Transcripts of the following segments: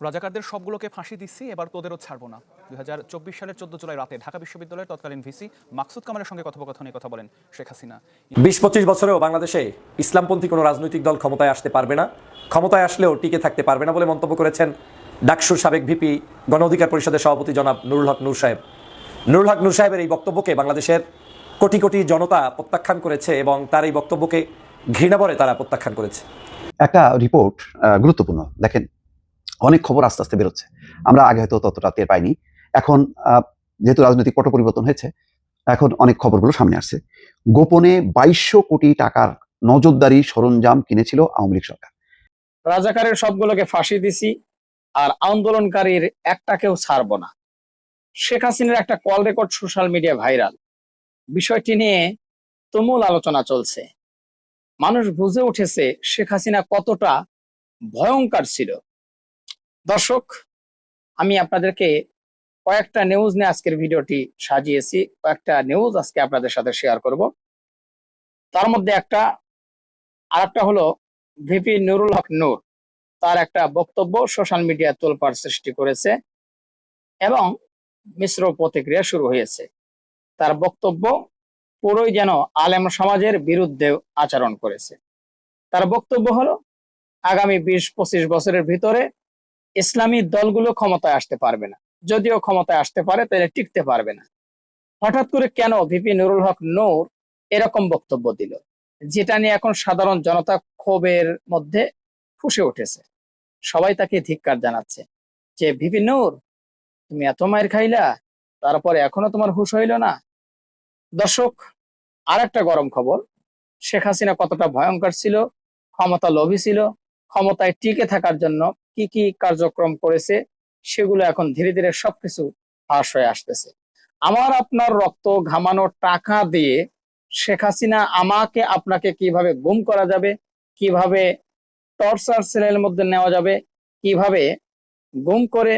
রাজাকারদের সবগুলোকে ফাঁসি দিচ্ছি এবার তোদেরও ছাড়বো না। দুই হাজার চব্বিশ সালের চোদ্দ জুলাই রাতে ঢাকা বিশ্ববিদ্যালয়ের তৎকালীন ভিসি মাকসুদ কামালের সঙ্গে কথোপকথনে কথা বলেন শেখ হাসিনা। বিশ পঁচিশ বছরেও বাংলাদেশে ইসলামপন্থী কোনো রাজনৈতিক দল ক্ষমতায় আসতে পারবে না ক্ষমতায় আসলেও টিকে থাকতে পারবে না বলে মন্তব্য করেছেন ডাকসুর সাবেক ভিপি গণ অধিকার পরিষদের সভাপতি জনাব নুরুল হক নূর সাহেব। নুরুল হক নূর সাহেবের এই বক্তব্যকে বাংলাদেশের কোটি কোটি জনতা প্রত্যাখ্যান করেছে এবং তার এই বক্তব্যকে ঘৃণাবরে তারা প্রত্যাখ্যান করেছে। একটা রিপোর্ট আহ, গুরুত্বপূর্ণ। দেখেন অনেক খবর আস্তে আস্তে বেরোচ্ছে। আমরা আগে হয়তো ততটা টের পাইনি। এখন যেহেতু রাজনৈতিক পট পরিবর্তন হয়েছে, এখন অনেক খবরগুলো সামনে আসছে। গোপনে বাইশশো কোটি টাকার নজরদারি সরঞ্জাম কিনেছিল আওয়ামী লীগ সরকার। রাজাকারের সবগুলোকে ফাঁসি দিছি আর আন্দোলনকারীর একটাকেও ছাড়ব না। শেখ হাসিনার একটা call record social media viral. বিষয়টি নিয়ে তুমুল আলোচনা চলছে। মানুষ বুঝে উঠেছে শেখ হাসিনা কতটা ভয়ঙ্কর ছিল। দর্শক, আমি আপনাদেরকে কয়েকটা নিউজ নিয়ে আজকের ভিডিওটি সাজিয়েছি। কয়েকটা নিউজ আজকে আপনাদের সাথে শেয়ার করব। তার মধ্যে একটা আর একটা হলো ভিপি নুরুল হক নূর। তার একটা বক্তব্য সোশ্যাল মিডিয়া তোলপাড় সৃষ্টি করেছে এবং মিশ্র প্রতিক্রিয়া শুরু হয়েছে। তার বক্তব্য, পুরোই যেন আলেম সমাজের বিরুদ্ধে আচরণ করেছে। তার বক্তব্য হলো, আগামী বিশ পঁচিশ বছরের ভিতরে ইসলামী দলগুলো ক্ষমতায় আসতে পারবে না। যদিও ক্ষমতায় আসতে পারে তাহলে টিকতে পারবে না। হঠাৎ করে কেন ভিপি নুরুল হক নূর এরকম বক্তব্য দিল? যেটা নিয়ে এখন সাধারণ জনতা ক্ষোভের মধ্যে ফুসে উঠেছে। সবাই তাকে ধিক্কার জানাচ্ছে যে, ভিপি নূর, তুমি এত মায়ের খাইলা, তারপরে এখনও তোমার হুশ হইল না? দর্শক আর একটা গরম খবর। শেখ হাসিনা কতটা ভয়ঙ্কর ছিল, ক্ষমতা লোভী ছিল ক্ষমতায় টিকে থাকার জন্য কি কি কার্যক্রম করেছে, সেগুলো এখন ধীরে ধীরে সবকিছু ফাঁস হয়ে আসতেছে। আমার আপনার রক্ত ঘামানো টাকা দিয়ে শেখ হাসিনা আমাকে আপনাকে কীভাবে গুম করা যাবে, কীভাবে টর্চার সেলের মধ্যে নেওয়া যাবে, কীভাবে গুম করে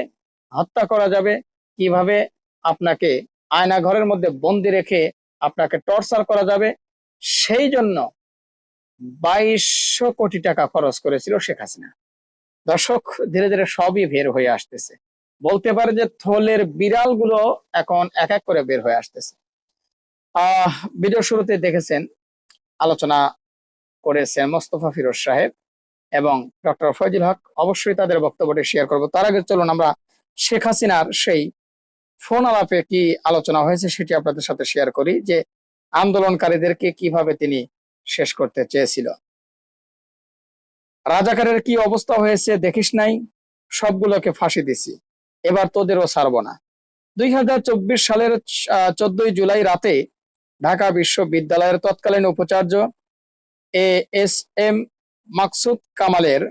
হত্যা করা যাবে, কীভাবে আপনাকে আয়না ঘরের মধ্যে বন্দি রেখে আপনাকে টর্চার করা যাবে, সেই জন্য বাইশশো কোটি টাকা খরচ করেছিল শেখ হাসিনা। দর্শক, ধীরে ধীরে সবই বের হয়ে আসতেছে। বলতে পারে যে থলের বিড়ালগুলো এখন এক এক করে বের হয়ে আসতেছে। আহ, ভিডিও শুরুতে দেখেছেন, আলোচনা করেছেন মোস্তফা ফিরোজ সাহেব এবং ডক্টর ফয়জুল হক। অবশ্যই তাদের বক্তব্যটি শেয়ার করব। তার আগে চলুন আমরা শেখ হাসিনার সেই ফোন আলাপে কি আলোচনা হয়েছে সেটি আপনাদের সাথে শেয়ার করি যে আন্দোলনকারীদেরকে কীভাবে তিনি শেষ করতে চেয়েছিল। রাজাকারের কি অবস্থা হয়েছে দেখিস নাই, সবগুলোকে ফাঁসি দিছি, এবার তোদেরও ছাড়বো না। দুই হাজার চব্বিশ সালের চোদ্দই জুলাই রাতে ঢাকা বিশ্ববিদ্যালয়ের তৎকালীন উপাচার্য এ এস এম মাকসুদ কামালের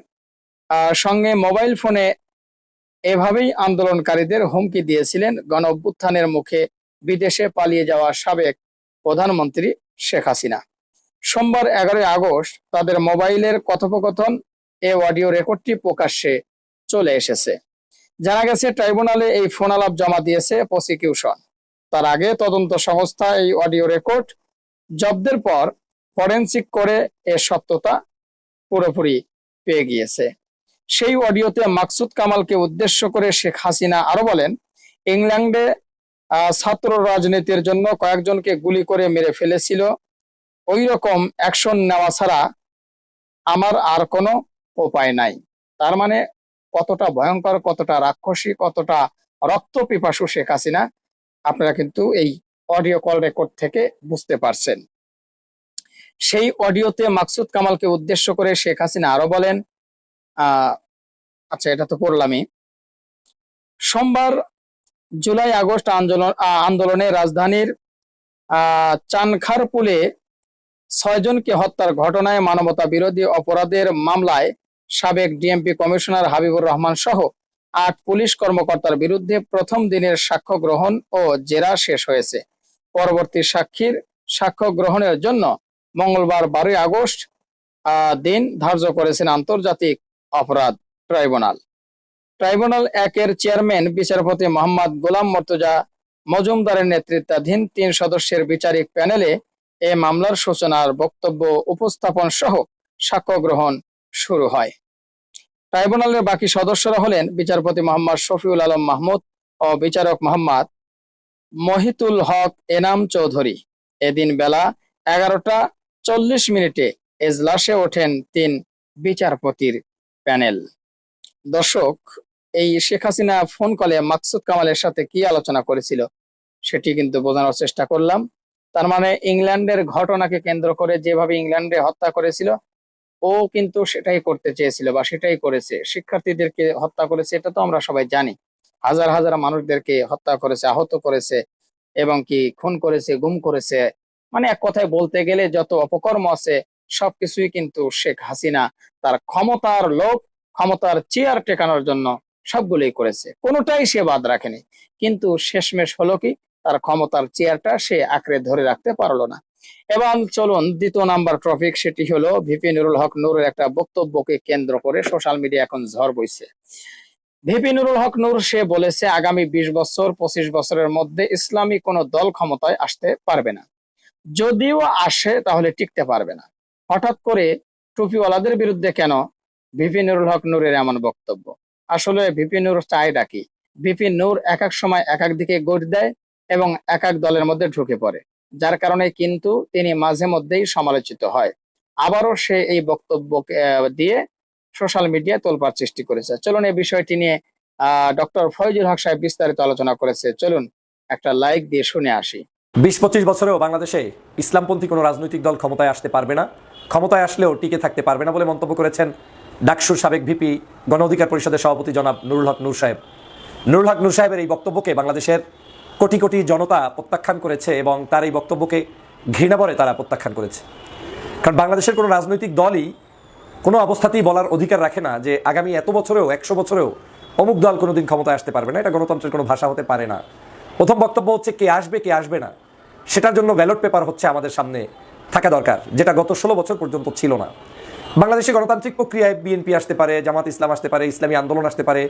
সঙ্গে মোবাইল ফোনে এভাবেই আন্দোলনকারীদের হুমকি দিয়েছিলেন গণ অভ্যুত্থানের মুখে বিদেশে পালিয়ে যাওয়া সাবেক প্রধানমন্ত্রী শেখ হাসিনা। সোমবার এগারোই আগস্ট তাদের মোবাইলের কথোপকথন এ অডিও রেকর্ডটি প্রকাশ্যে চলে এসেছে। জানা গেছে, ট্রাইব্যুনালে এই ফোন আলাপ জমা দিয়েছে প্রসিকিউশন। তার আগে তদন্ত সংস্থা এই অডিও রেকর্ড জব্দের পর ফরেনসিক করে এর সত্যতা পুরোপুরি পেয়ে গিয়েছে। সেই অডিওতে মাকসুদ কামালকে উদ্দেশ্য করে শেখ হাসিনা আরও বলেন, ইংল্যান্ডে ছাত্র রাজনীতির জন্য কয়েকজনকে গুলি করে মেরে ফেলেছিল ওই রকম অ্যাকশন নেওয়া ছাড়া আমার আর কোনো উপায় নাই। তার মানে কতটা ভয়ঙ্কর, কতটা রাক্ষসী, কতটা রক্ত পিপাসু শেখ হাসিনা, আপনারা কিন্তু এই অডিও কল রেকর্ড থেকে বুঝতে পারছেন। সেই অডিওতে মাকসুদ কামালকে উদ্দেশ্য করে শেখ হাসিনা আরও বলেন আহ আচ্ছা এটা তো পড়লামই। সোমবার জুলাই আগস্ট আন্দোলন আন্দোলনে রাজধানীর আহ চানখারপুলে ছয়জনকে হত্যার ঘটনায় মানবতা বিরোধী অপরাধের মামলায় সাবেক ডিএমপি কমিশনার হাবিবুর রহমান সহ আট পুলিশ কর্মকর্তার বিরুদ্ধে প্রথম দিনের সাক্ষ্য গ্রহণ ও জেরা শেষ হয়েছে। পরবর্তী সাক্ষীর সাক্ষ্য গ্রহণের জন্য মঙ্গলবার বারোই আগস্ট দিন ধার্য করেছেন আন্তর্জাতিক অপরাধ ট্রাইব্যুনাল। ট্রাইব্যুনাল একের চেয়ারম্যান, বিচারপতি মোহাম্মদ গোলাম মর্তজা মজুমদারের নেতৃত্বাধীন তিন সদস্যের বিচারিক প্যানেলে এ মামলার সূচনার বক্তব্য উপস্থাপন সহ সাক্ষ্য গ্রহণ শুরু হয়। ট্রাইব্যুনালের বাকি সদস্যরা হলেন বিচারপতি মোহাম্মদ শফিউল আলম মাহমুদ ও বিচারক মোহাম্মদ মহিতুল হক এনাম চৌধুরী। এদিন বেলা এগারোটা চল্লিশ মিনিটে এজলাসে ওঠেন তিন বিচারপতির প্যানেল। দর্শক, এই শেখ হাসিনা ফোন কলে মাকসুদ কামালের সাথে কি আলোচনা করেছিল সেটি কিন্তু বোঝানোর চেষ্টা করলাম। তার মানে ইংল্যান্ডের ঘটনাকে কেন্দ্র করে যেভাবে ইংল্যান্ডে হত্যা করেছিল, ও কিন্তু সেটাই করতে চেয়েছিল বা সেটাই করেছে। শিক্ষার্থীদেরকে হত্যা করেছে, এটা তো আমরা সবাই জানি। হাজার হাজার মানুষদেরকে হত্যা করেছে, আহত করেছে এবং কি খুন করেছে, গুম করেছে। মানে এক কথায় বলতে গেলে যত অপকর্ম আছে, সবকিছুই কিন্তু শেখ হাসিনা তার ক্ষমতার লোভ, ক্ষমতার চেয়ার টেকানোর জন্য সবগুলোই করেছে। কোনোটাই সে বাদ রাখেনি। কিন্তু শেষমেশ হলো কি তার ক্ষমতার চেয়ারটা সে আঁকড়ে ধরে রাখতে পারল না। এবং চলুন, দ্বিতীয় নাম্বার টপিক সেটি হলো ভিপি নুরুল হক নূরের একটা বক্তব্যকে কেন্দ্র করে সোশ্যাল মিডিয়া এখন ঝড় বইছে। ভিপি নুরুল হক নূর, সে বলেছে, আগামী বিশ বছর, পঁচিশ বছরের মধ্যে ইসলামী কোনো দল ক্ষমতায় আসতে পারবে না। যদিও আসে, তাহলে টিকতে পারবে না। হঠাৎ করে টুপিওয়ালাদের বিরুদ্ধে কেন? ভিপি নুরুল হক নূরের এমন বক্তব্য। আসলে ভিপি নূর চায় ডাকি ভিপি নূর এক এক সময় এক এক দিকে গড় দেয় এবং এক এক দলের মধ্যে ঢুকে পড়ে। যার কারণে কিন্তু তিনি মাঝে মধ্যেই সমালোচিত হয়। আবারও সে এই বক্তব্যকে আহ, দিয়ে সোশ্যাল মিডিয়া তোলপাড় সৃষ্টি করেছে। চলুন এই বিষয়টি নিয়ে ডক্টর ফয়জুল হক সাহেব বিস্তারিত আলোচনা করেছে। চলুন একটা লাইক দিয়ে শুনে আসি। বিশ পঁচিশ বছরেও বাংলাদেশে ইসলামপন্থী কোনো রাজনৈতিক দল ক্ষমতায় আসতে পারবে না। ক্ষমতায় আসলেও টিকে থাকতে পারবে না বলে মন্তব্য করেছেন ডাকসুর সাবেক ভিপি গণ অধিকার পরিষদের সভাপতি জনাব নুরুল হক নূর সাহেব। নুরুল হক নূর সাহেবের এই বক্তব্যকে বাংলাদেশের কোটি কোটি জনতা প্রত্যাখ্যান করেছে এবং তার এই বক্তব্যকে ঘৃণাবরে তারা প্রত্যাখ্যান করেছে। কারণ বাংলাদেশের কোনো রাজনৈতিক দলই কোনো অবস্থাতেই বলার অধিকার রাখে না যে আগামী এত বছরেও, একশো বছরেও অমুক দল কোনোদিন ক্ষমতায় আসতে পারবে না। এটা গণতন্ত্রের কোনো ভাষা হতে পারে না। প্রথম বক্তব্য হচ্ছে কে আসবে কে আসবে না। সেটার জন্য ব্যালট পেপার হচ্ছে আমাদের সামনে থাকা দরকার, যেটা গত ষোলো বছর পর্যন্ত ছিল না। বাংলাদেশে গণতান্ত্রিক প্রক্রিয়ায় বিএনপি আসতে পারে, জামাত ইসলাম আসতে পারে, ইসলামী আন্দোলন আসতে পারে।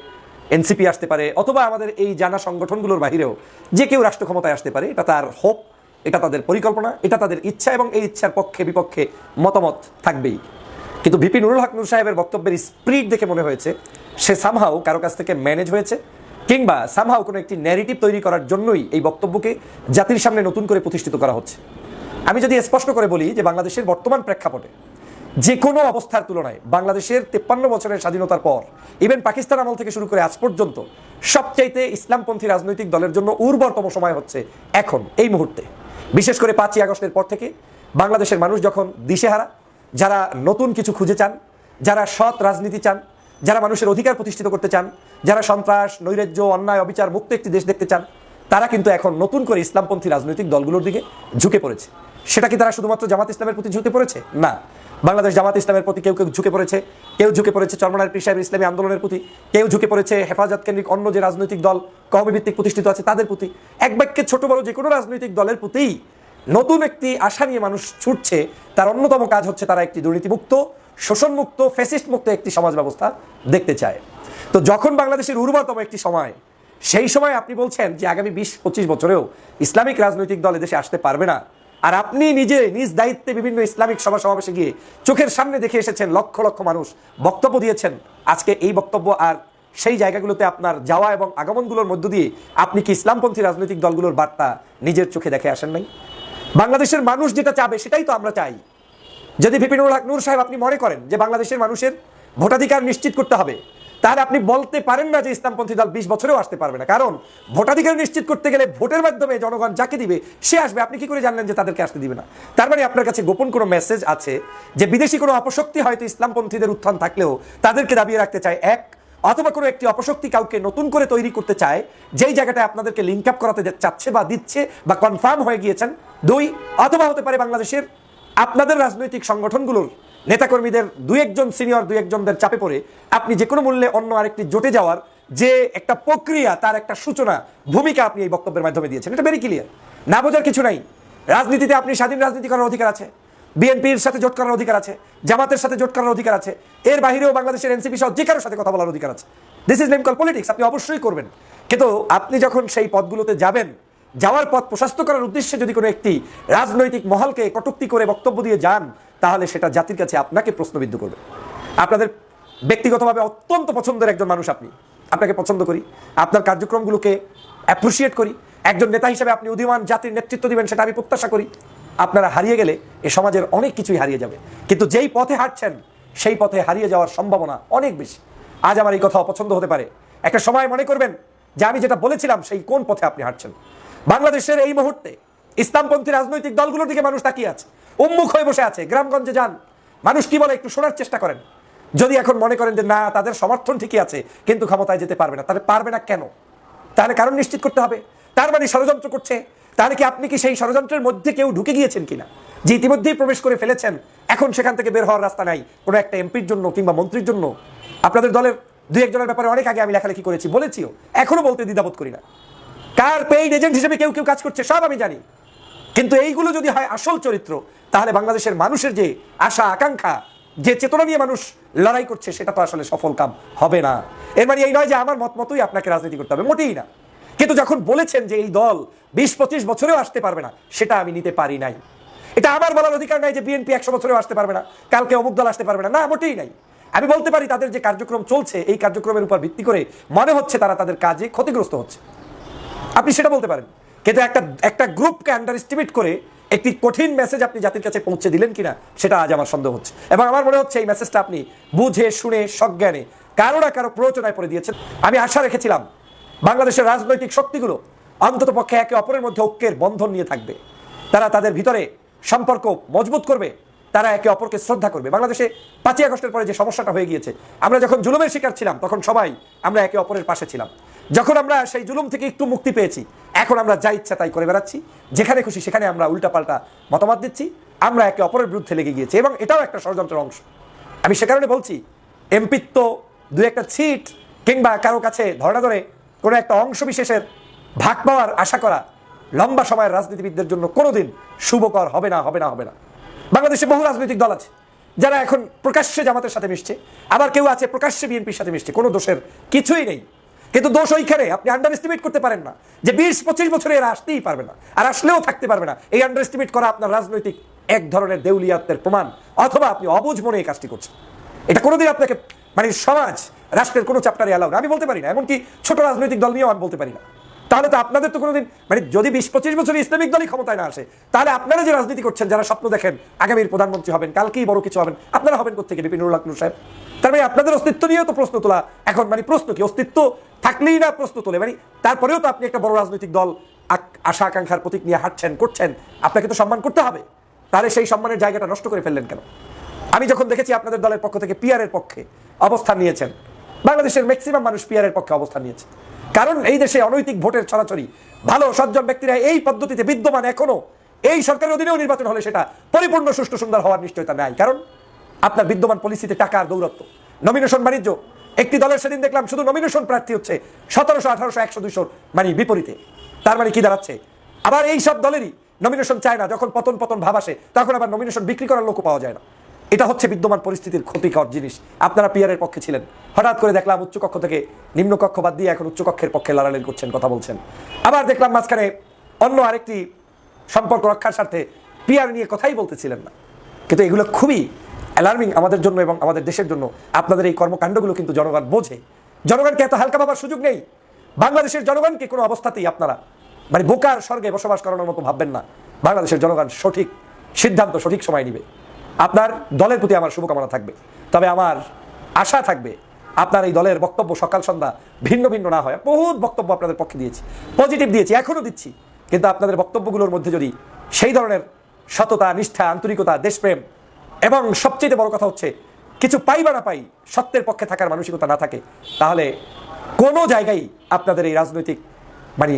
এনসিপি আসতে পারে, অথবা আমাদের এই জানা সংগঠনগুলোর বাহিরেও যে কেউ রাষ্ট্র ক্ষমতায় আসতে পারে, এটা তার হোপ, এটা তাদের পরিকল্পনা, এটা তাদের ইচ্ছা এবং এই ইচ্ছার পক্ষে বিপক্ষে মতামত থাকবেই। কিন্তু ভিপি নুরুল হক নুর সাহেবের বক্তব্যের স্প্রিট দেখে মনে হয়েছে, সে সামহাও কারও কাছ থেকে ম্যানেজ হয়েছে, কিংবা সামহাও কোনো একটি ন্যারেটিভ তৈরি করার জন্যই এই বক্তব্যকে জাতির সামনে নতুন করে প্রতিষ্ঠিত করা হচ্ছে। আমি যদি স্পষ্ট করে বলি যে বাংলাদেশের বর্তমান প্রেক্ষাপটে যে কোনো অবস্থার তুলনায় বাংলাদেশের তেপ্পান্ন বছরের স্বাধীনতার পর ইভেন পাকিস্তান আমল থেকে শুরু করে আজ পর্যন্ত, সবচাইতে ইসলামপন্থী রাজনৈতিক দলের জন্য উর্বরতম সময় হচ্ছে এখন, এই মুহূর্তে। বিশেষ করে পাঁচই আগস্টের পর থেকে, বাংলাদেশের মানুষ যখন দিশেহারা, যারা নতুন কিছু খুঁজে চান, যারা সৎ রাজনীতি চান, যারা মানুষের অধিকার প্রতিষ্ঠিত করতে চান, যারা সন্ত্রাস, নৈরাজ্য, অন্যায়, অবিচার, মুক্ত একটি দেশ দেখতে চান, তারা কিন্তু এখন নতুন করে ইসলামপন্থী রাজনৈতিক দলগুলোর দিকে ঝুঁকে পড়েছে। সেটা কি তারা শুধুমাত্র জামাত ইসলামের প্রতি ঝুঁকে পড়েছে? না। বাংলাদেশ জামাত ইসলামের প্রতি কেউ কেউ ঝুঁকে পড়েছে, কেউ ঝুঁকে পড়েছে চরমনার পীর সাহেব ইসলামী আন্দোলনের প্রতি, কেউ ঝুঁকে পড়েছে হেফাজত কেন্দ্রিক অন্য যে রাজনৈতিক দল কওমি ভিত্তিক প্রতিষ্ঠিত আছে তাদের প্রতি। এক বাক্যে ছোট বড় যে কোনো রাজনৈতিক দলের প্রতিই নতুন একটি আশা নিয়ে মানুষ ছুটছে, তার অন্যতম কাজ হচ্ছে তারা একটি দুর্নীতিমুক্ত, শোষণমুক্ত ফেসিস্ট মুক্ত একটি সমাজ ব্যবস্থা দেখতে চায়। তো যখন বাংলাদেশের উর্বরতম একটি সময়, সেই সময় আপনি বলছেন যে আগামী বিশ পঁচিশ বছরেও ইসলামিক রাজনৈতিক দল এদেশে আসতে পারবে না আর আপনি নিজে নিজ দায়িত্বে বিভিন্ন ইসলামিক সভা সমাবেশে গিয়ে চোখের সামনে দেখে এসেছেন লক্ষ লক্ষ মানুষ বক্তব্য দিয়েছেন। আজকে এই বক্তব্য আর সেই জায়গাগুলোতে আপনার যাওয়া এবং আগমনগুলোর মধ্য দিয়ে আপনি কি ইসলামপন্থী রাজনৈতিক দলগুলোর বার্তা নিজের চোখে দেখে আসেন নাই? বাংলাদেশের মানুষ যেটা চাবে সেটাই তো আমরা চাই। যদি বিপিনুল হক নূর সাহেব আপনি মনে করেন যে বাংলাদেশের মানুষের ভোটাধিকার নিশ্চিত করতে হবে তাহলে আপনি বলতে পারেন না যে ইসলামপন্থী দল বিশ বছরেও আসতে পারবে না। কারণ ভোটাধিকার নিশ্চিত করতে গেলে ভোটের মাধ্যমে জনগণ যাকে দিবে, সে আসবে। আপনি কি করে জানলেন যে তাদেরকে আসতে দিবে না? তার মানে আপনার কাছে গোপন কোনো মেসেজ আছে যে বিদেশি কোনো অপশক্তি হয়তো ইসলামপন্থীদের উত্থান থাকলেও তাদেরকে দাবিয়ে রাখতে চায় এক, অথবা কোনো একটি অপশক্তি কাউকে নতুন করে তৈরি করতে চায়, যেই জায়গাটায় আপনাদেরকে লিঙ্ক আপ করাতে চাচ্ছে বা দিচ্ছে বা কনফার্ম হয়ে গিয়েছেন। দুই, অথবা হতে পারে বাংলাদেশের আপনাদের রাজনৈতিক সংগঠনগুলোর নেতাকর্মীদের দু একজন সিনিয়র, দুই একজনদের চাপে পড়ে আপনি যে কোনো মূল্যে অন্য আরেকটি জোটে যাওয়ার যে একটা প্রক্রিয়া, তার একটা সূচনা, ভূমিকা আপনি এই বক্তব্যের মাধ্যমে দিয়েছেন। এটা ভেরি ক্লিয়ার না বোঝার কিছু নাই। রাজনীতিতে আপনি স্বাধীন রাজনীতি করার অধিকার আছে। বিএনপির সাথে জোট করার অধিকার আছে। জামাতের সাথে জোট করার অধিকার আছে। এর বাইরেও বাংলাদেশের এনসিপি সহ যে কারোর সাথে কথা বলার অধিকার আছে। This is name call politics আপনি অবশ্যই করবেন। কিন্তু আপনি যখন সেই পদগুলোতে যাবেন, যাওয়ার পথ প্রশস্ত করার উদ্দেশ্যে যদি কোনো একটি রাজনৈতিক মহলকে কটুক্তি করে বক্তব্য দিয়ে যান তাহলে সেটা জাতির কাছে আপনাকে প্রশ্নবিদ্ধ করবে। আপনাদের ব্যক্তিগতভাবে অত্যন্ত পছন্দের একজন মানুষ আপনি। আপনাকে পছন্দ করি। আপনার কার্যক্রমগুলোকে অ্যাপ্রিসিয়েট করি। একজন নেতা হিসেবে আপনি উদীয়মান জাতির নেতৃত্ব দিবেন, সেটা আমি প্রত্যাশা করি। আপনারা হারিয়ে গেলে এ সমাজের অনেক কিছুই হারিয়ে যাবে। কিন্তু যেই পথে হাঁটছেন, সেই পথে হারিয়ে যাওয়ার সম্ভাবনা অনেক বেশি। আজ আমার এই কথা অপছন্দ হতে পারে। একটা সময় মনে করবেন যে আমি যেটা বলেছিলাম, সেই কোন পথে আপনি হাঁটছেন। বাংলাদেশের এই মুহূর্তে ইসলামপন্থী রাজনৈতিক দলগুলোর দিকে মানুষ তাকিয়ে আছে। উন্মুখ হয়ে বসে আছে, গ্রামগঞ্জে যান। মানুষ কি বলে, একটু শোনার চেষ্টা করেন। যদি এখন মনে করেন যে, না, তাদের সমর্থন ঠিকই আছে, কিন্তু ক্ষমতায় যেতে পারবে না, তাহলে পারবে না কেন? তাহলে কারণ নিশ্চিত করতে হবে। তার মানে ষড়যন্ত্র করছে। তাহলে কি আপনি কি সেই ষড়যন্ত্রের মধ্যে কেউ ঢুকে গিয়েছেন কিনা? যে ইতিমধ্যেই প্রবেশ করে ফেলেছেন, এখন সেখান থেকে বের হওয়ার রাস্তা নাই, কোনো একটা এমপির জন্য কিংবা মন্ত্রীর জন্য। আপনাদের দলের দুই একজনের ব্যাপারে অনেক আগে আমি লেখালেখি করেছি, বলেছিও, এখনও বলতে দ্বিধাবোধ করি না। কার পেইড এজেন্ট হিসেবে কেউ কেউ কাজ করছে, সব আমি জানি। কিন্তু এইগুলো যদি হয় আসল চরিত্র তাহলে বাংলাদেশের মানুষের যে আশা, আকাঙ্ক্ষা, যে চেতনা নিয়ে মানুষ লড়াই করছে, সেটা তো আসলে সফল কাম হবে না। এর মানে এই নয় যে আমার মত মতোই আপনাকে রাজনীতি করতে হবে, মোটেই না। কিন্তু যখন বলেছেন যে এই দল বিশ পঁচিশ বছরেও আসতে পারবে না, সেটা আমি নিতে পারি নাই। এটা আমার বলার অধিকার নাই যে বিএনপি একশো বছরেও আসতে পারবে না, কালকে অমুক দল আসতে পারবে না। না, মোটেই নাই। আমি বলতে পারি তাদের যে কার্যক্রম চলছে, এই কার্যক্রমের উপর ভিত্তি করে মনে হচ্ছে তারা তাদের কাজে ক্ষতিগ্রস্ত হচ্ছে। আপনি সেটা বলতে পারেন। কিন্তু একটা একটা গ্রুপকে আন্ডার এস্টিমেট করে একটি কঠিন মেসেজ আপনি জাতির কাছে পৌঁছে দিলেন কিনা, সেটা আজ আমার সন্দেহ হচ্ছে। এবং আমার মনে হচ্ছে এই মেসেজটা আপনি বুঝে, শুনে, সজ্ঞানে কারও না কারও প্ররোচনায় পড়ে দিয়েছেন। আমি আশা রেখেছিলাম বাংলাদেশের রাজনৈতিক শক্তিগুলো অন্তত পক্ষে একে অপরের মধ্যে ঐক্যের বন্ধন নিয়ে থাকবে। তারা তাদের ভিতরে সম্পর্ক মজবুত করবে, তারা একে অপরকে শ্রদ্ধা করবে। বাংলাদেশে পাঁচই আগস্টের পরে যে সমস্যাটা হয়ে গিয়েছে, আমরা যখন জুলুমের শিকার ছিলাম, তখন সবাই আমরা একে অপরের পাশে ছিলাম। যখন আমরা সেই জুলুম থেকে একটু মুক্তি পেয়েছি, এখন আমরা যা ইচ্ছা তাই করে বেড়াচ্ছি। যেখানে খুশি সেখানে আমরা উল্টাপাল্টা মতামত দিচ্ছি, আমরা একে অপরের বিরুদ্ধে লেগে গিয়েছি এবং এটাও একটা ষড়যন্ত্রের অংশ। আমি সে কারণে বলছি এমপিত্ব দু একটা সিট কিংবা কারও কাছে ধরা ধরে কোনো একটা অংশ বিশেষের ভাগ পাওয়ার আশা করা লম্বা সময়ের রাজনীতিবিদদের জন্য কোনোদিন শুভকর হবে না হবে না হবে না। বাংলাদেশে বহু রাজনৈতিক দল আছে, যারা এখন প্রকাশ্যে জামাতের সাথে মিশছে, আবার কেউ আছে প্রকাশ্যে বিএনপির সাথে মিশছে, কোনো দোষের কিছুই নেই। কিন্তু দোষ ওইখানে, আপনি আন্ডার এস্টিমেট করতে পারেন না। যে বিশ, পঁচিশ বছরে এরা আসতেই পারবে না, আর আসলেও থাকতে পারবে না। এই আন্ডার এস্টিমেট করা আপনার রাজনৈতিক এক ধরনের দেউলিয়াত্বের প্রমাণ, অথবা আপনি অবুঝ মনে এই কাজটি করছেন। এটা কোনোদিন আপনাকে মানে সমাজ, রাষ্ট্রের কোনো চ্যাপ্টারে অ্যালাউ না। আমি বলতে পারি না, এমনকি ছোট রাজনৈতিক দল নিয়েও আমি বলতে পারি না। তাহলে তো আপনাদের তো কোনোদিন মানে যদি বিশ, পঁচিশ বছর ইসলামিক দলই ক্ষমতায় না আসে, তাহলে আপনারা যে রাজনীতি করছেন, যারা স্বপ্ন দেখেন, আগামীর প্রধানমন্ত্রী হবেন, কালকেই বড় কিছু হবেন, আপনারা হবেন কোথেকে বিপিনুর লাকনুর সাহেব? তার মানে আপনাদের অস্তিত্ব নিয়েও তো প্রশ্ন তোলা। এখন মানে প্রশ্ন কি? অস্তিত্ব থাকলেই না প্রশ্ন তোলে। মানে তারপরেও তো আপনি একটা বড় রাজনৈতিক দল আশা আকাঙ্ক্ষার প্রতীক নিয়ে হাঁটছেন, করছেন, আপনাকে তো সম্মান করতে হবে। তাহলে সেই সম্মানের জায়গাটা নষ্ট করে ফেললেন কেন? আমি যখন দেখেছি আপনাদের দলের পক্ষ থেকে পিয়ারের পক্ষে অবস্থান নিয়েছেন, বাংলাদেশের ম্যাক্সিমাম মানুষ পিয়ারের পক্ষে অবস্থান নিয়েছে। কারণ এই দেশে অনৈতিক ভোটের ছড়াছড়ি, ভালো, সজ্জন ব্যক্তিরা এই পদ্ধতিতে বিদ্যমান এখনও, এই সরকারের অধীনেও নির্বাচন হলে সেটা পরিপূর্ণ, সুষ্ঠু, সুন্দর হওয়ার নিশ্চয়তা নাই। কারণ আপনার বিদ্যমান পলিসিতে টাকার দৌরত্ব। নমিনেশন বাণিজ্য। একটি দলের সেদিন দেখলাম শুধু নমিনেশন প্রার্থী হচ্ছে সতেরোশো, আঠারোশো, একশো, দুইশো মানে বিপরীতে। তার মানে কি দাঁড়াচ্ছে? আবার এই সব দলেরই নমিনেশন চায় না। যখন পতন পতন ভাব আসে, তখন আবার নমিনেশন বিক্রি করার লোকও পাওয়া যায় না। এটা হচ্ছে বিদ্যমান পরিস্থিতির ক্ষতিকর জিনিস। আপনারা পিয়ারের পক্ষে ছিলেন। হঠাৎ করে দেখলাম উচ্চকক্ষ থেকে নিম্নকক্ষ বাদ দিয়ে এখন উচ্চকক্ষের পক্ষে লড়ালড়ি করছেন, কথা বলছেন। আবার দেখলাম মাঝখানে অন্য আরেকটি সম্পর্ক রক্ষার স্বার্থে পিয়ার নিয়ে কথাই বলতেছিলেন না। কিন্তু এগুলো খুবই অ্যালার্মিং আমাদের জন্য এবং আমাদের দেশের জন্য আপনাদের এই কর্মকাণ্ডগুলো কিন্তু জনগণ বোঝে। জনগণকে এত হালকা ভাবার সুযোগ নেই। বাংলাদেশের জনগণকে কোনো অবস্থাতেই আপনারা মানে বোকার স্বর্গে বসবাস করানোর মতো ভাববেন না। বাংলাদেশের জনগণ সঠিক সিদ্ধান্ত, সঠিক সময় নিবে। আপনার দলের প্রতি আমার শুভকামনা থাকবে। তবে আমার আশা থাকবে, আপনার এই দলের বক্তব্য সকাল সন্ধ্যা ভিন্ন ভিন্ন না হয়। বহুত বক্তব্য আপনাদের পক্ষে দিয়েছি, পজিটিভ দিয়েছি এখনও দিচ্ছি। কিন্তু আপনাদের বক্তব্যগুলোর মধ্যে যদি সেই ধরনের সততা, নিষ্ঠা, আন্তরিকতা, দেশপ্রেম এবং সবচেয়ে বড় কথা হচ্ছে, কিছু পাই বা না পাই সত্যের পক্ষে থাকার মানসিকতা না থাকে, তাহলে কোনো জায়গায় আপনাদের এই রাজনৈতিক মানে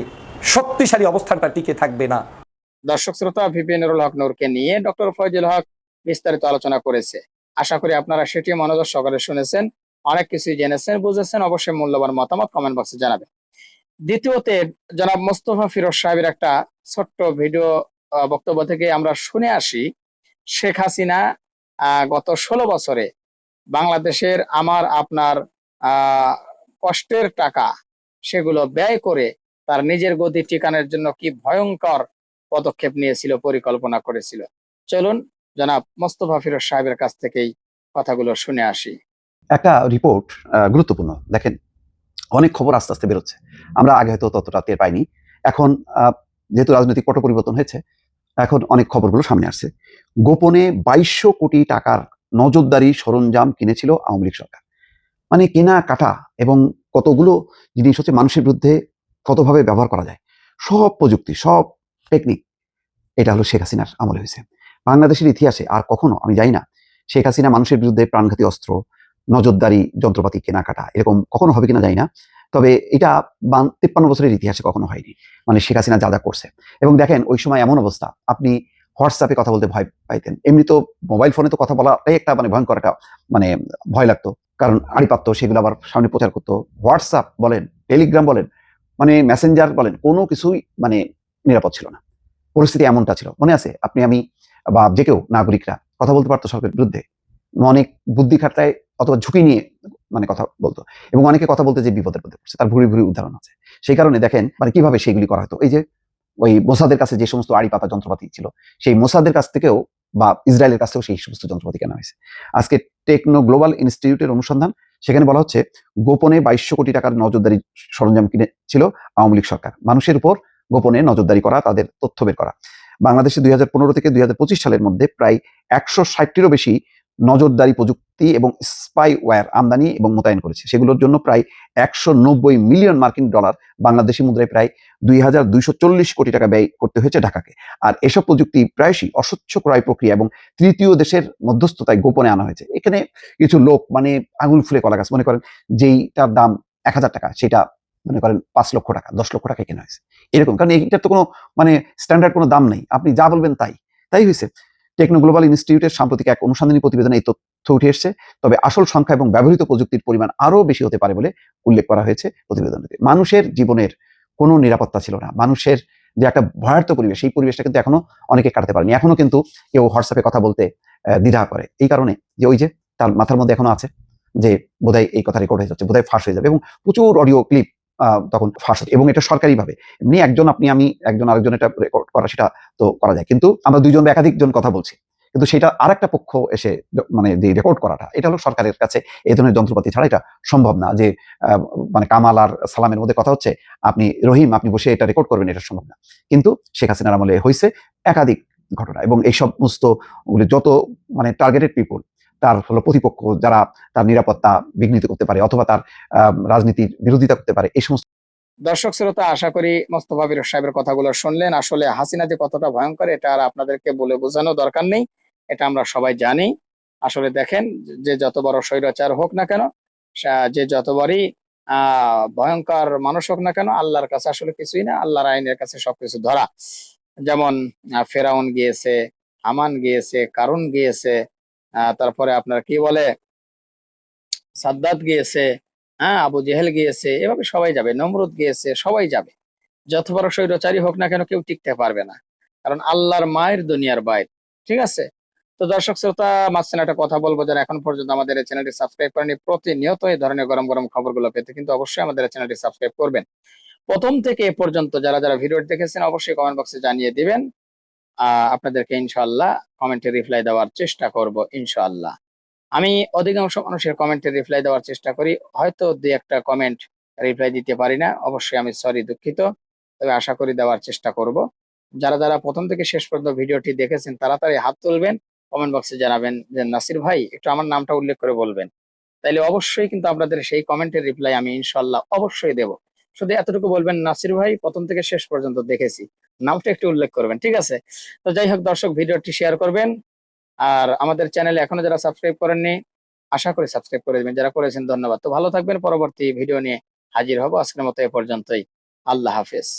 শক্তিশালী অবস্থানটা টিকে থাকবে না। দর্শক শ্রোতা ভিপি নুরুল হক নূরকে নিয়ে ডক্টর ফয়জুল হক বিস্তারিত আলোচনা করেছে। আশা করি আপনারা সেটি মনোযোগ সহকারে শুনেছেন, অনেক কিছুই জেনেছেন, বুঝেছেন, অবশ্যই মূল্যবান মতামত কমেন্ট বক্সে জানাবেন। দ্বিতীয়তে, জনাব মোস্তফা ফিরোজ সাহেবের একটা ছোট্ট ভিডিও বক্তব্য থেকে আমরা শুনে আসি, শেখ হাসিনা গত ষোলো বছরে বাংলাদেশের আমার, আপনার কষ্টের টাকা সেগুলো ব্যয় করে তার নিজের গতি ঠিকানোর জন্য কি ভয়ঙ্কর পদক্ষেপ নিয়েছিল, পরিকল্পনা করেছিল। চলুন জনাব মোস্তফা ফিরোজ সাহেবের কাছ থেকেই কথাগুলো শুনে আসি। একটা রিপোর্ট গুরুত্বপূর্ণ। দেখেন, অনেক খবর আস্তে আস্তে বেরোচ্ছে। আমরা আগে হয়তো ততটা টের পাইনি। এখন যেহেতু রাজনৈতিক পট পরিবর্তন হয়েছে এখন অনেক খবরগুলো সামনে আসছে। গোপনে বাইশশো কোটি টাকার নজরদারি সরঞ্জাম কিনেছিল আওয়ামী লীগ সরকার। মানে কেনা, কাটা এবং কতগুলো জিনিস হচ্ছে মানুষের বিরুদ্ধে কতভাবে ব্যবহার করা যায়। সব প্রযুক্তি, সব টেকনিক এটা হলো শেখ হাসিনার আমলে হয়েছে। বাংলাদেশের ইতিহাসে আর কখনো, আমি জানি না, শেখ হাসিনা মানুষের বিরুদ্ধে প্রাণঘাতী অস্ত্র, নজরদারি, যন্ত্রপাতি কেনাকাটা এরকম কখনো হবে কিনা জানি না। তবে এটা তিপ্পান্ন বছরের ইতিহাসে কখনো হয়নি। মানে শেখ হাসিনা যা যা করছে। এবং দেখেন, ওই সময় এমন অবস্থা, আপনি হোয়াটসঅ্যাপে কথা বলতে ভয় পাইতেন। এমনি তো মোবাইল ফোনে তো কথা বলাটাই একটা মানে ভয়ঙ্কর একটা মানে ভয় লাগতো। কারণ আড়ি আড়িপাত্র সেগুলো আবার সামনে প্রচার করতো। হোয়াটসঅ্যাপ বলেন, টেলিগ্রাম বলেন মানে মেসেঞ্জার বলেন, কোনো কিছুই মানে নিরাপদ ছিল না। পরিস্থিতি এমনটা ছিল। মনে আছে? আপনি, আমি বা যে কেউ, নাগরিকরা, কথা বলতে পারতো সরকারের বিরুদ্ধে। অনেক বুদ্ধি খাটায় অথবা ঝুঁকি নিয়ে মানে কথা বলতো। এবং অনেকে কথা বলতে যে বিপদের মধ্যে পড়ছে, তার ভুরি ভুরি উদাহরণ আছে। সেই কারণে দেখেন মানে কীভাবে সেগুলি করা হতো? এই যে, ওই মোসাদের কাছে যে সমস্ত আড়ি পাতা যন্ত্রপাতি ছিল, সেই মোসাদের কাছ থেকেও বা ইসরায়েলের কাছ থেকেও সেই সমস্ত যন্ত্রপাতি কেনা হয়েছে। আজকে টেকনো গ্লোবাল ইনস্টিটিউটের অনুসন্ধান, সেখানে বলা হচ্ছে, গোপনে বাইশশো কোটি টাকার নজরদারি সরঞ্জাম কিনেছিল আওয়ামী লীগ সরকার। মানুষের উপর গোপনে নজরদারি করা, তাদের তথ্য বের করা। বাংলাদেশে দুই হাজার পনেরো থেকে দুই হাজার পঁচিশ সালের মধ্যে প্রায় একশো ষাটটিরও বেশি নজরদারি প্রযুক্তি এবং স্পাইওয়্যার আমদানি এবং মোতায়েন করেছে। সেগুলোর জন্য প্রায় একশো নব্বই মিলিয়ন মার্কিন ডলার বাংলাদেশি মুদ্রায় প্রায় দুই কোটি টাকা ব্যয় করতে হয়েছে ঢাকাকে। আর এসব প্রযুক্তি প্রায়শই অস্বচ্ছ ক্রয় প্রক্রিয়া এবং তৃতীয় দেশের মধ্যস্থতায় গোপনে আনা হয়েছে। এখানে কিছু লোক মানে আঙুল ফুলে কলা গাছ, মনে করেন যেইটার দাম এক হাজার টাকা, সেটা মনে করেন পাঁচ লক্ষ টাকা, দশ লক্ষ টাকা কেনা হয়েছে। এরকম, কারণ এইটার তো কোনো মানে স্ট্যান্ডার্ড কোনো দাম নেই। আপনি যা বলবেন তাই। তাই হয়েছে। টেকনো গ্লোবাল ইনস্টিটিউটের সাম্প্রতিক এক অনুসন্ধানী প্রতিবেদনে এই তথ্য উঠে এসেছে। তবে আসল সংখ্যা এবং ব্যবহৃত প্রযুক্তির পরিমাণ আরও বেশি হতে পারে বলে উল্লেখ করা হয়েছে প্রতিবেদনটিতে। মানুষের জীবনের কোনো নিরাপত্তা ছিল না। মানুষের যে একটা ভয়ার্থ পরিবেশ, সেই পরিবেশটা কিন্তু এখনও অনেকে কাটাতে পারেনি। এখনও কিন্তু কেউ হোয়াটসঅ্যাপে কথা বলতে দ্বিধা করে। এই কারণে যে ওই যে তার মাথার মধ্যে এখনও আছে যে বোধহয় এই কথা রেকর্ড হয়ে যাচ্ছে, বোধহয় ফাঁস হয়ে যাবে এবং প্রচুর অডিও ক্লিপ তখন ফাঁস হচ্ছে এবং এটা সরকারিভাবে। এমনি একজন আপনি, আমি একজন আরেকজন এটা রেকর্ড করা, সেটা তো করা যায়। কিন্তু আমরা দুইজন বা একাধিক জন কথা বলছি। কিন্তু সেটা আর একটা পক্ষ এসে মানে যে রেকর্ড করাটা, এটা হলো সরকারের কাছে এই ধরনের যন্ত্রপাতি ছাড়া এটা সম্ভব না। যে মানে কামাল আর সালামের মধ্যে কথা হচ্ছে, আপনি রহিম, আপনি বসে এটা রেকর্ড করবেন, এটা সম্ভব না। কিন্তু শেখ হাসিনার আমলে হয়েছে একাধিক ঘটনা। এবং এই সমস্ত যত মানে টার্গেটেড পিপল তার হলো প্রতিপক্ষ যারা তার নিরাপত্তা বিঘ্নিত করতে পারে অথবা তার রাজনীতির বিরোধিতা করতে পারে, এই সমস্ত দর্শক শ্রোতা, আশা করি মোস্তফা বিরোজ সাহেবের কথাগুলো শুনলেন। আসলে হাসিনা যে কতটা ভয়ঙ্কর, এটা আর আপনাদেরকে বলে বোঝানো দরকার নেই। এটা আমরা সবাই জানি। আসলে দেখেন, যে যত বড় স্বৈরাচার হোক না কেন যে যত বড়ই ভয়ঙ্কর মানুষ হোক না কেন, আল্লাহর কাছে আসলে কিছুই না, আল্লাহর আইনের কাছে সবকিছু ধরা। যেমন ফেরাউন গিয়েছে, হামান গিয়েছে, কারুন গিয়েছে তারপরে আপনার কি বলে? সাদ্দাত গিয়েছে হ্যাঁ আবু জেহেল গিয়েছে, এভাবে সবাই যাবে, নমরুদ গিয়েছে, সবাই যাবে। যত বড় স্বৈরচারী হোক না কেন, কেউ টিকতে পারবে না। কারণ আল্লাহর মায়ের দুনিয়ার বাইর, ঠিক আছে? তো দর্শক শ্রোতা, মাঝখানে একটা কথা বলব, যারা এখন পর্যন্ত আমাদের চ্যানেলটি সাবস্ক্রাইব করেনি, প্রতিনিয়ত এই ধরনের গরম গরম খবরগুলো পেতে কিন্তু অবশ্যই আমাদের চ্যানেলটি সাবস্ক্রাইব করবেন। প্রথম থেকে এ পর্যন্ত যারা যারা ভিডিওটি দেখেছেন, অবশ্যই কমেন্ট বক্সে জানিয়ে দিবেন। আপনাদেরকে ইনশাআল্লাহ কমেন্টে রিপ্লাই দেওয়ার চেষ্টা করব ইনশাআল্লাহ। আমি অধিকাংশ মানুষের কমেন্টে রিপ্লাই দেওয়ার চেষ্টা করি, হয়তো দুই একটা কমেন্ট রিপ্লাই দিতে পারি না, অবশ্যই আমি সরি দুঃখিত, তবে আশা করি দেওয়ার চেষ্টা করব। যারা যারা প্রথম থেকে শেষ পর্যন্ত ভিডিওটি দেখেছেন তাড়াতাড়ি হাত তুলবেন কমেন্ট বক্সে জানাবেন যে, নাসির ভাই, একটু আমার নামটা উল্লেখ করে বলবেন। তাইলে অবশ্যই কিন্তু আপনাদের সেই কমেন্টের রিপ্লাই আমি ইনশাল্লাহ অবশ্যই দেব। শুধু এতটুকু বলবেন, নাসির ভাই, প্রথম থেকে শেষ পর্যন্ত দেখেছি। নামটা একটু উল্লেখ করবেন, ঠিক আছে? তো যাই হোক দর্শক, ভিডিওটি শেয়ার করবেন। আর আমাদের চ্যানেলে এখনও যারা সাবস্ক্রাইব করেননি, আশা করি সাবস্ক্রাইব করে দেবেন। যারা করেছেন, ধন্যবাদ। তো ভালো থাকবেন। পরবর্তী ভিডিও নিয়ে হাজির হব। আজকের মতো এ পর্যন্তই। আল্লাহ হাফেজ।